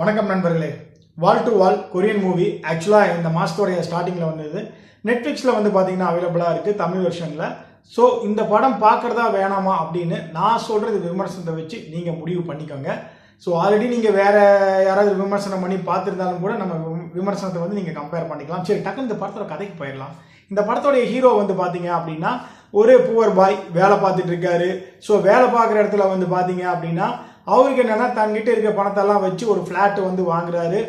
வணக்கம் நண்பர்களே. Wall to wall Korean movie ஆக்சுவலாக இந்த மாதத்தோடைய ஸ்டார்டிங்கில் வந்தது. நெட்ஃப்ளிக்ஸில் வந்து பார்த்தீங்கன்னா அவைலபிளாக இருக்குது தமிழ் வெர்ஷனில் ஸோ இந்த படம் பார்க்குறதா வேணாமா அப்படின்னு நான் சொல்கிறது விமர்சனத்தை வச்சு நீங்கள் முடிவு பண்ணிக்கோங்க. ஸோ ஆல்ரெடி நீங்கள் வேறு யாராவது விமர்சனம் பண்ணி பார்த்துருந்தாலும் கூட நம்ம விமர்சனத்தை வந்து நீங்கள் கம்பேர் பண்ணிக்கலாம். சரி டக்குன்னு இந்த படத்தோட கதைக்கு போயிடலாம். இந்த படத்தோடைய ஹீரோ வந்து பார்த்தீங்க அப்படின்னா ஒரு புவர் பாய் வேலை பார்த்துட்டு இருக்காரு. ஸோ வேலை பார்க்குற இடத்துல வந்து பார்த்தீங்க அப்படின்னா அவருக்கு என்னென்னா தங்கிட்ட இருக்க பணத்தெல்லாம் வச்சு ஒரு ஃப்ளாட்டு வந்து வாங்குறாரு.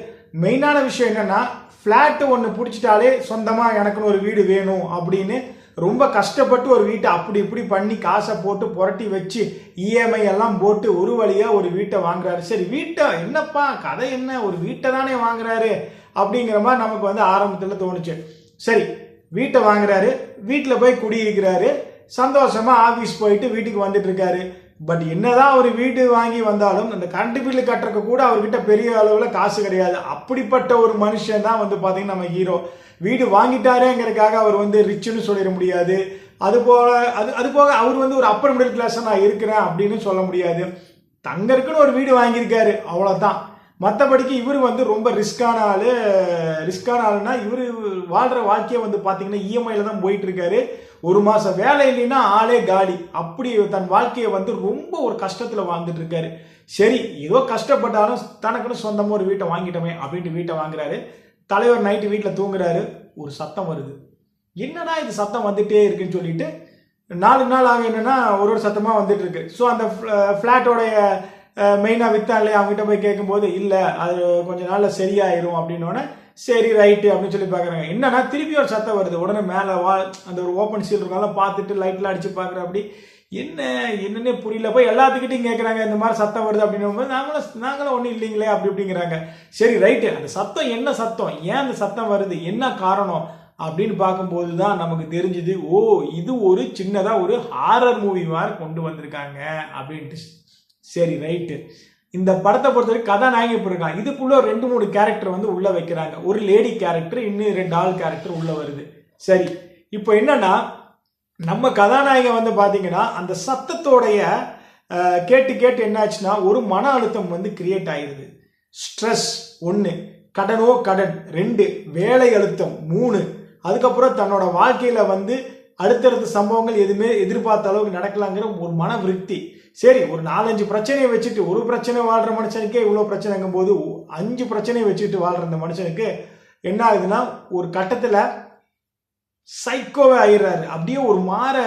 மெயினான விஷயம் என்னன்னா ஃப்ளாட்டு ஒன்று பிடிச்சிட்டாலே சொந்தமாக எனக்குன்னு ஒரு வீடு வேணும் அப்படின்னு ரொம்ப கஷ்டப்பட்டு ஒரு வீட்டை அப்படி இப்படி பண்ணி காசை போட்டு புரட்டி வச்சு இஎம்ஐ எல்லாம் போட்டு ஒரு வழியாக ஒரு வீட்டை வாங்குறாரு. சரி வீட்டை என்னப்பா கதை என்ன? ஒரு வீட்டை தானே வாங்குறாரு அப்படிங்கிற மாதிரி நமக்கு வந்து ஆரம்பத்தில் தோணுச்சு. சரி வீட்டை வாங்குறாரு. வீட்டில் போய் குடியிருக்கிறாரு. சந்தோஷமாக ஆஃபீஸ் போயிட்டு வீட்டுக்கு வந்துட்டு இருக்காரு. பட் என்னதான் அவர் வீடு வாங்கி வந்தாலும் அந்த கரண்ட் பில்லு கட்டுறக்கு கூட அவர்கிட்ட பெரிய அளவில் காசு கிடையாது. அப்படிப்பட்ட ஒரு மனுஷன் தான் வந்து பார்த்தீங்கன்னா நம்ம ஹீரோ வீடு வாங்கிட்டாரேங்கிறதுக்காக அவர் வந்து ரிச்சுன்னு சொல்லிட முடியாது. அது போல அது அது போக அவர் வந்து ஒரு அப்பர் மிடில் கிளாஸாக நான் இருக்கிறேன் அப்படின்னு சொல்ல முடியாது. தங்கருக்குன்னு ஒரு வீடு வாங்கியிருக்காரு. அவ்வளோதான் மற்றபடிக்கு இவர் வந்து ரொம்ப ரிஸ்கான ஆள். ரிஸ்கான ஆளுனா இவர் வாழ்கிற வாழ்க்கையை வந்து பார்த்தீங்கன்னா இஎம்ஐயில் தான் போயிட்டுருக்காரு. ஒரு மாதம் வேலை இல்லைன்னா ஆளே காலி. அப்படி தன் வாழ்க்கையை வந்து ரொம்ப ஒரு கஷ்டத்தில் வாழ்ந்துட்டு இருக்காரு சரி ஏதோ கஷ்டப்பட்டாலும் தனக்குன்னு சொந்தமாக ஒரு வீட்டை வாங்கிட்டோமே அப்படின்ட்டு வீட்டை வாங்குறாரு. தலைவர் நைட்டு வீட்டில் தூங்குறாரு. ஒரு சத்தம் வருது. என்னன்னா இது சத்தம் வந்துட்டே இருக்குன்னு சொல்லிட்டு நாலு நாள் ஆக என்னன்னா ஒரு ஒரு சத்தமாக வந்துட்டு இருக்கு ஸோ அந்த ஃப்ளாட்டோடைய மெயினாக வித்தான் இல்லையா? அவங்ககிட்ட போய் கேட்கும்போது இல்லை அது கொஞ்ச நாளில் சரியாயிரும். அப்படின்னோடனே சரி ரைட்டு அப்படின்னு சொல்லி பார்க்குறாங்க என்னன்னா திருப்பி ஒரு சத்தம் வருது. உடனே மேலே வா அந்த ஒரு ஓப்பன் சீல் இருக்கால பார்த்துட்டு லைட்லாம் அடித்து பார்க்குற அப்படி. என்ன என்னன்னே புரியல. போய் எல்லாத்துக்கிட்டையும் கேட்குறாங்க இந்த மாதிரி சத்தம் வருது. அப்படின்னும் போது நாங்களும் நாங்களும் ஒன்றும் இல்லைங்களே அப்படி அப்படிங்கிறாங்க சரி ரைட்டு அந்த சத்தம் என்ன சத்தம்? ஏன் அந்த சத்தம் வருது? என்ன காரணம்? அப்படின்னு பார்க்கும்போது தான் நமக்கு தெரிஞ்சுது ஓ இது ஒரு சின்னதாக ஒரு ஹாரர் மூவி மாதிரி கொண்டு வந்திருக்காங்க. அப்படின்ட்டு சரி ரைட்டு இந்த படத்தை பொறுத்தவரைக்கும் கதாநாயகி இப்போ இருக்கான் இதுக்குள்ள ரெண்டு மூணு கேரக்டர் வந்து உள்ள வைக்கிறாங்க. ஒரு லேடி கேரக்டர் இன்னும் ரெண்டு ஆள் கேரக்டர் உள்ள வருது. சரி இப்போ என்னன்னா நம்ம கதாநாயகன் வந்து பாத்தீங்கன்னா அந்த சத்தத்தோடைய கேட்டு கேட்டு என்னாச்சுன்னா ஒரு மன அழுத்தம் வந்து கிரியேட் ஆயிடுது ஸ்ட்ரெஸ் ஒன்று கடனோ கடன் ரெண்டு வேலை அழுத்தம் மூணு. அதுக்கப்புறம் தன்னோட வாழ்க்கையில வந்து அடுத்தடுத்த சம்பவங்கள் எதுவுமே எதிர்பார்த்த அளவுக்கு நடக்கலாங்கிற ஒரு மன விருத்தி. சரி ஒரு நாலஞ்சு பிரச்சனையை வச்சுட்டு ஒரு பிரச்சனை வாழ்கிற மனுஷனுக்கே இவ்வளோ பிரச்சனைங்கும் போது அஞ்சு பிரச்சனையை வச்சுட்டு வாழ்கிற அந்த மனுஷனுக்கு என்ன ஆகுதுன்னா ஒரு கட்டத்தில் சைக்கோவே ஆயிடுறாரு. அப்படியே ஒரு மாற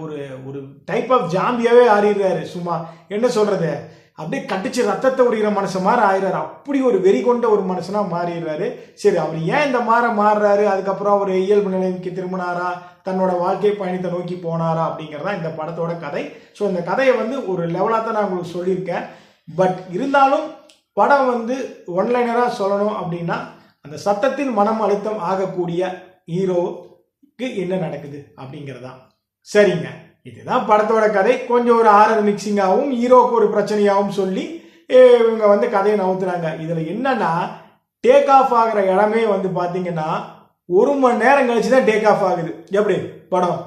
ஒரு ஒரு டைப் ஆஃப் ஜாம்பியாவே ஆறிடுறாரு சும்மா. என்ன சொல்றது? அப்படியே கட்டிச்சு ரத்தத்தை உரிகிற மனுஷன் மாதிரி ஆயிடுறாரு. அப்படி ஒரு வெறி கொண்ட ஒரு மனுஷனா மாறிடுறாரு. சரி அவர் ஏன் இந்த மாற மாறுறாரு? அதுக்கப்புறம் அவர் இயல்பு நிலைக்கு திரும்பினாரா? தன்னோட வாழ்க்கை பயணத்தை நோக்கி போனாரா? அப்படிங்கிறதா இந்த படத்தோட கதை. ஸோ இந்த கதையை வந்து ஒரு லெவலாக தான் நான் உங்களுக்கு சொல்லியிருக்கேன். பட் இருந்தாலும் படம் வந்து ஒன்லைனராக சொல்லணும் அப்படின்னா அந்த சத்தத்தில் மனம் அழுத்தம் ஆகக்கூடிய ஹீரோவுக்கு என்ன நடக்குது அப்படிங்கிறதா சரிங்க. இதுதான் படத்தோட கதை. கொஞ்சம் ஒரு ஆரர் மிக்சிங்காகவும் ஹீரோக்கு ஒரு பிரச்சனையாகவும் சொல்லி இவங்க வந்து கதையை நவுத்துறாங்க. இதில் என்னன்னா டேக் ஆஃப் ஆகிற இடமே வந்து பார்த்தீங்கன்னா ஒரு மணி நேரம் கழிச்சு தான் டேக் ஆஃப் ஆகுது. எப்படி? படம்.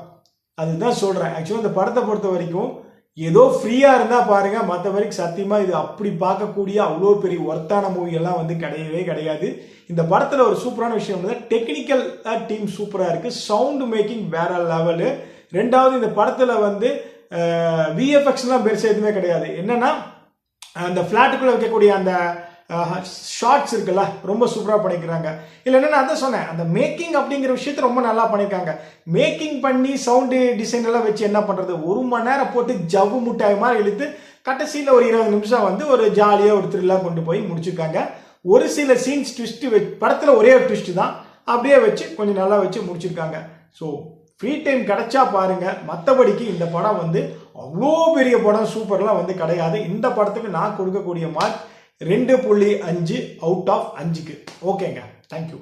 அதுதான் சொல்கிறேன் ஆக்சுவலாக இந்த படத்தை பொறுத்த வரைக்கும் ஏதோ ஃப்ரீயாக இருந்தால் பாருங்கள் மற்ற வரைக்கும் சத்தியமாக இது அப்படி பார்க்கக்கூடிய அவ்வளோ பெரிய ஒர்த்தான மூவி எல்லாம் வந்து கிடையவே கிடையாது. இந்த படத்தில் ஒரு சூப்பரான விஷயம் வந்து டெக்னிக்கல் டீம் சூப்பராக இருக்குது சவுண்டு மேக்கிங் வேற லெவலு ரெண்டாவது இந்த படத்தில் வந்து விஎஃப்எக்ஸ்லாம் பெருசாக எதுவுமே கிடையாது. என்னென்னா அந்த ஃப்ளாட்டுக்குள்ளே வைக்கக்கூடிய அந்த ஷார்ட்ஸ் இருக்குல்ல ரொம்ப சூப்பராக பண்ணிக்கிறாங்க. இல்லை என்ன அதான் சொன்னேன் அந்த மேக்கிங் அப்படிங்கிற விஷயத்த ரொம்ப நல்லா பண்ணியிருக்காங்க மேக்கிங் பண்ணி சவுண்டு டிசைன் எல்லாம் வச்சு என்ன பண்ணுறது ஒரு மணி நேரம் போட்டு ஜவ்வு முட்டாய் மாதிரி இழுத்து கடைசியில் ஒரு இருபது நிமிஷம் வந்து ஒரு ஜாலியாக ஒரு த்ரில்லாக கொண்டு போய் முடிச்சிருக்காங்க. ஒரு சில சீன்ஸ் ட்விஸ்ட்டு வச்சு படத்தில் ஒரே ஒரு ட்விஸ்ட்டு தான் அப்படியே வச்சு கொஞ்சம் நல்லா வச்சு முடிச்சிருக்காங்க. ஸோ ஃப்ரீ டைம் கிடைச்சா பாருங்கள் மற்றபடிக்கு இந்த படம் வந்து அவ்வளோ பெரிய படம் சூப்பர்லாம் வந்து கிடையாது. இந்த படத்துக்கு நான் கொடுக்கக்கூடிய மார்க் ரெண்டு புள்ளி அஞ்சு அவுட் ஆஃப் அஞ்சுக்கு. ஓகேங்க தேங்க்யூ